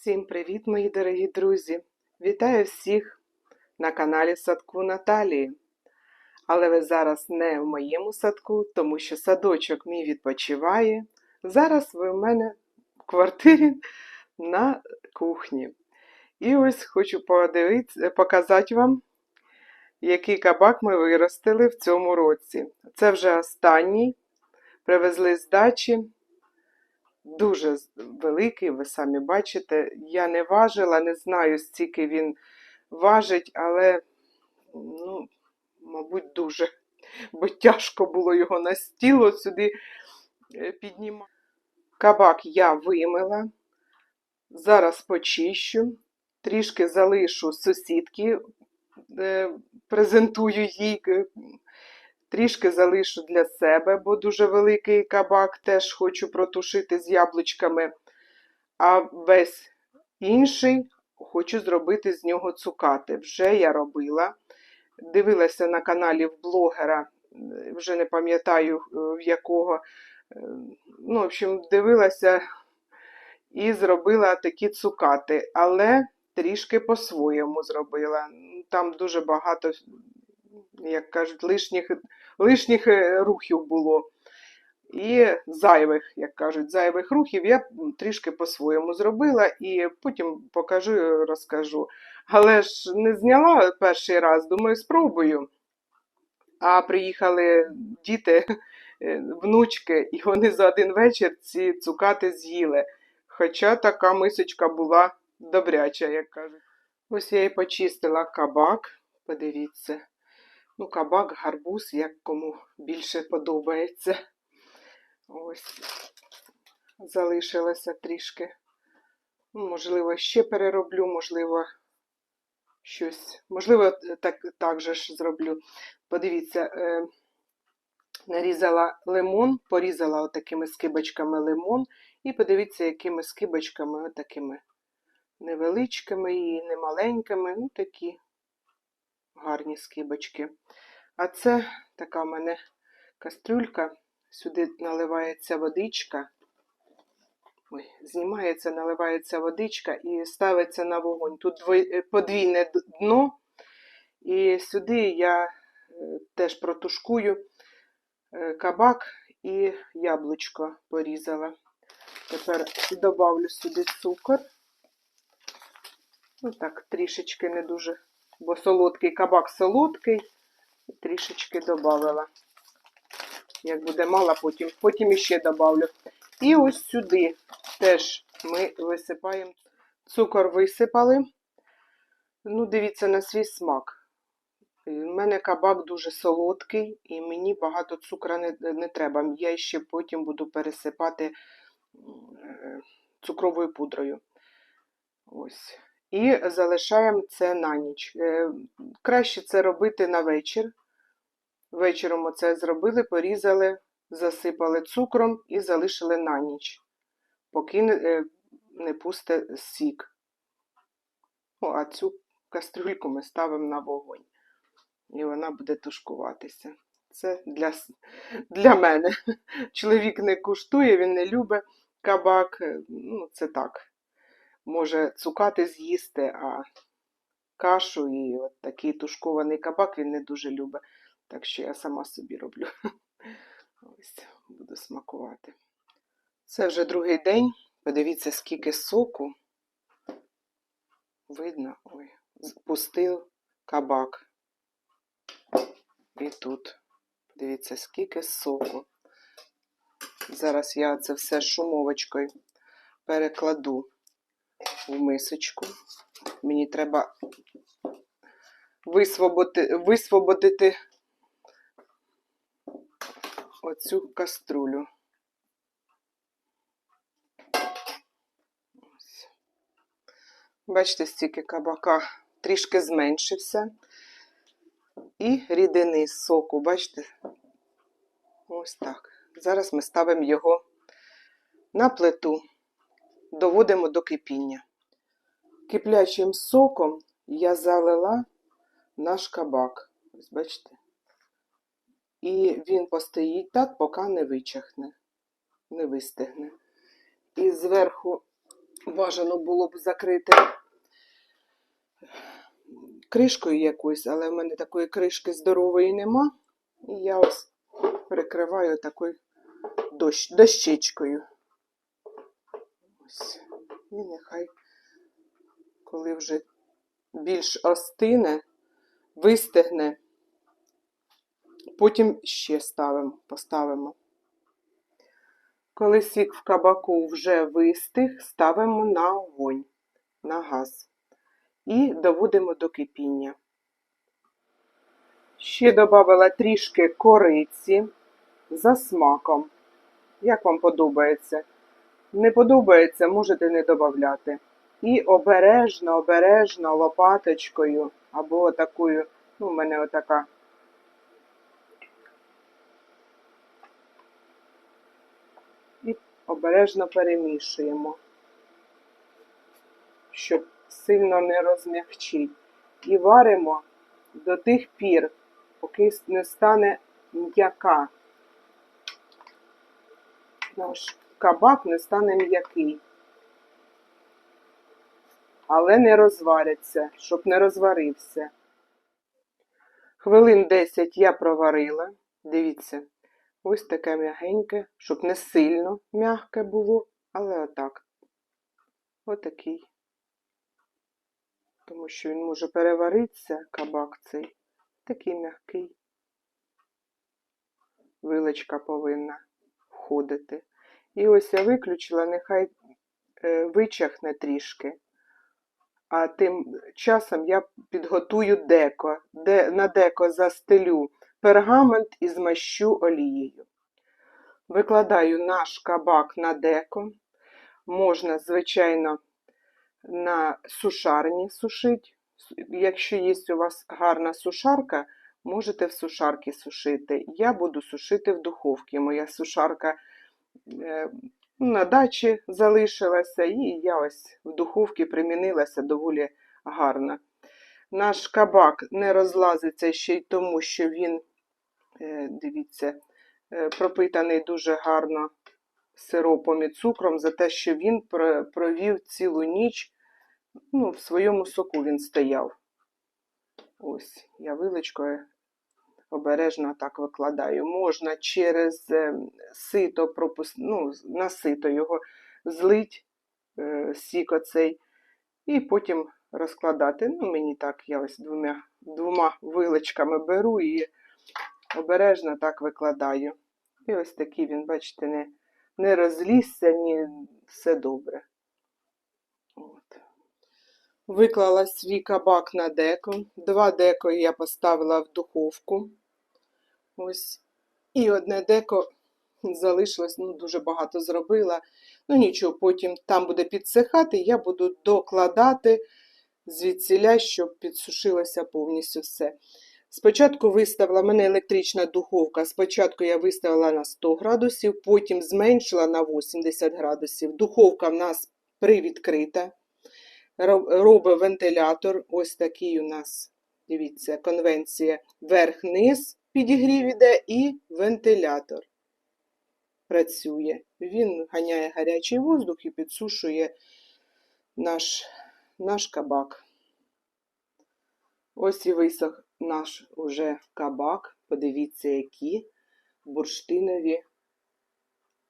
Всім привіт, мої дорогі друзі! Вітаю всіх на каналі Садку Наталії. Але ви зараз не в моєму садку, тому що садочок мій відпочиває. Зараз ви в мене в квартирі на кухні. І ось хочу показати вам, який кабак ми виростили в цьому році. Це вже останній. Привезли з дачі. Дуже великий, ви самі бачите. Я не важила, не знаю, скільки він важить, але, ну, мабуть, дуже. Бо тяжко було його на стіл от сюди е, піднімати. Кабак я вимила. Зараз почищу. Трішки залишу сусідки, е, презентую їй. Трішки залишу для себе, бо дуже великий кабак теж хочу протушити з яблучками. А весь інший хочу зробити з нього цукати. Вже я робила. Дивилася на каналі в блогера, вже не пам'ятаю е, в якого. Е, Ну, в общем, дивилася і зробила такі цукати, але трішки по-своєму зробила. Там дуже багато, як кажуть, лишніх лишніх е, рухів було. І зайвих, як кажуть, зайвих рухів я трішки по-своєму зробила і потім покажу і розкажу. Але ж не зняла перший раз, думаю, спробую. А приїхали діти, е, внучки, і вони за один вечір ці цукати з'їли. Хоча така мисочка була добряча, як кажуть. Ось я і почистила кабак, подивіться. Ну, кабак, гарбуз, як кому більше подобається. Ось залишилося трішки. Ну, можливо, ще перероблю, можливо, щось. Можливо, так, так же ж зроблю. Подивіться, е, нарізала лимон, порізала отакими скибочками лимон. І подивіться, якими скибочками, отакими невеличкими і немаленькими. Ну, такі гарні скибочки. А це така в мене кастрюлька. Сюди наливається водичка. Ой, знімається, наливається водичка і ставиться на вогонь. Тут е, подвійне дно. І сюди я е, теж протушкую е, кабак і яблучко порізала. Тепер додавлю сюди цукор. Ну так, трішечки не дуже, бо солодкий кабак солодкий. Трішечки додавала. Як буде мало, потім, потім іще додавлю. І ось сюди теж ми висипаємо. Цукор висипали. Ну, дивіться на свій смак. У мене кабак дуже солодкий, і мені багато цукру не, не треба. Я ще потім буду пересипати е, цукровою пудрою. Ось. І залишаємо це на ніч. Е, Краще це робити на вечір. Вечором оце зробили, порізали, засипали цукром і залишили на ніч, поки не, е, пусте сік. О, а цю кастрюльку ми ставимо на вогонь. І вона буде тушкуватися. Це для, для мене. Чоловік не куштує, він не любить кабак. е, Ну, це так. Може цукати з'їсти, а кашу і от такий тушкований кабак він не дуже любить. Так що я сама собі роблю. Ось, буду смакувати. Це вже другий день. Подивіться, скільки соку. Видно, ой, пустив кабак. І тут. Дивіться, скільки соку. Зараз я це все шумовочкою перекладу в мисочку. Мені треба висвободити, висвободити оцю каструлю. Ось. Бачите, стільки кабака трішки зменшився. І рідини з соку, бачите? Ось так. Зараз ми ставимо його на плиту, доводимо до кипіння. Киплячим соком я залила наш кабак. Ось бачите? І він постоїть так, поки не вичахне, не вистигне. І зверху бажано було б закрити кришкою якоюсь, але в мене такої кришки здорової нема. І я ось прикриваю такою дощ, дощечкою. Ось. І нехай, коли вже більш остине, вистигне, потім ще ставимо, поставимо. Коли сік в кабаку вже вистиг, ставимо на огонь, на газ і доводимо до кипіння. Ще додала трішки кориці за смаком. Як вам подобається? Не подобається, можете не додати. І обережно, обережно лопаточкою або такою, ну, в мене отака. І обережно перемішуємо, щоб сильно не розмягчить. І варимо до тих пір, поки не стане м'яка. Наш кабак не стане м'який. Але не розвариться, щоб не розварився. Хвилин 10 я проварила. Дивіться, ось таке м'ягеньке, щоб не сильно м'яке було, але отак. Отакий. Тому що він може переваритися, кабак цей. Такий м'який. Вилочка повинна входити. І ось я виключила, нехай е, вичахне трішки. А тим часом я підготую деко, де на деко застелю пергамент і змащу олією. Викладаю наш кабак на деко. Можна, звичайно, на сушарні сушити. Якщо є у вас гарна сушарка, можете в сушарці сушити. Я буду сушити в духовці. Моя сушарка е, на дачі залишилася, і я ось в духовці примінилася доволі гарно. Наш кабак не розлазиться ще й тому, що він, е, дивіться, е, пропитаний дуже гарно сиропом і цукром за те, що він провів цілу ніч, ну, в своєму соку він стояв. Ось, я виличкою обережно так викладаю. Можна через е, сито пропус... ну, на сито його злить, е, сік оцей, і потім розкладати. Ну, мені так, я ось двома, двома виличками беру і обережно так викладаю. І ось такий він, бачите, не, не розлізся, ні все добре. От. Виклала свій кабак на деко. Два деко я поставила в духовку. Ось. І одне деко залишилось, ну, дуже багато зробила. Ну нічого, потім там буде підсихати, я буду докладати звідсіля, щоб підсушилося повністю все. Спочатку виставила мене електрична духовка. Спочатку я виставила на 100 градусів, потім зменшила на 80 градусів. Духовка в нас привідкрита. Робить вентилятор. Ось такий у нас, дивіться, конвенція верх-низ підігрів іде і вентилятор працює. Він ганяє гарячий воздух і підсушує наш, наш кабак. Ось і висох наш уже кабак. Подивіться, які бурштинові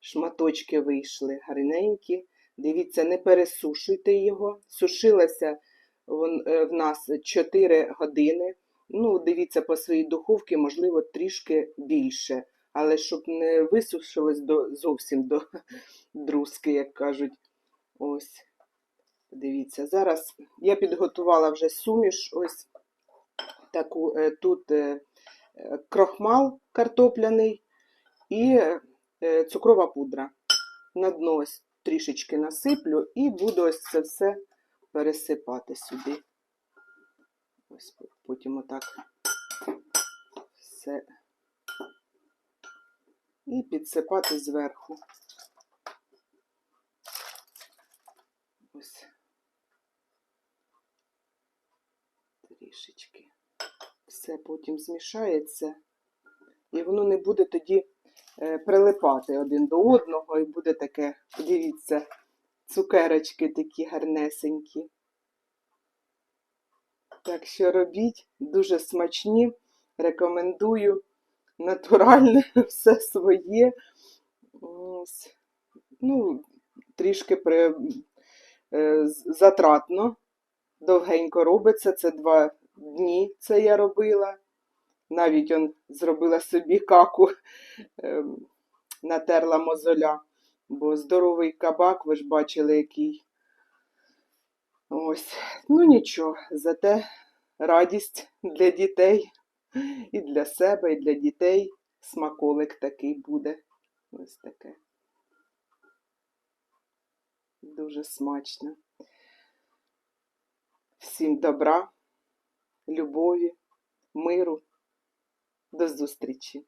шматочки вийшли, гарненькі. Дивіться, не пересушуйте його. Сушилося в нас 4 години. Ну, дивіться, по своїй духовці, можливо, трішки більше. Але щоб не висушилось до, зовсім до друзки, як кажуть. Ось. Дивіться, зараз я підготувала вже суміш. Ось таку е, тут е, е, крохмал картопляний і цукрова пудра. На дно ось трішечки насиплю і буду ось це все пересипати сюди. Ось потім отак все і підсипати зверху. Ось трішечки. Все потім змішається, і воно не буде тоді е, прилипати один до одного, і буде таке, подивіться, цукерочки такі гарнесенькі. Так що робіть дуже смачні, рекомендую натуральне, все своє. Ну, трішки при, е, затратно, довгенько робиться. Це два дні це я робила. Навіть он зробила собі каку, ем, натерла мозоля. Бо здоровий кабак, ви ж бачили, який. Ось, ну нічого, зате радість для дітей і для себе, і для дітей. Смаколик такий буде. Ось таке. Дуже смачно. Всім добра, любові, миру. До зустрічі!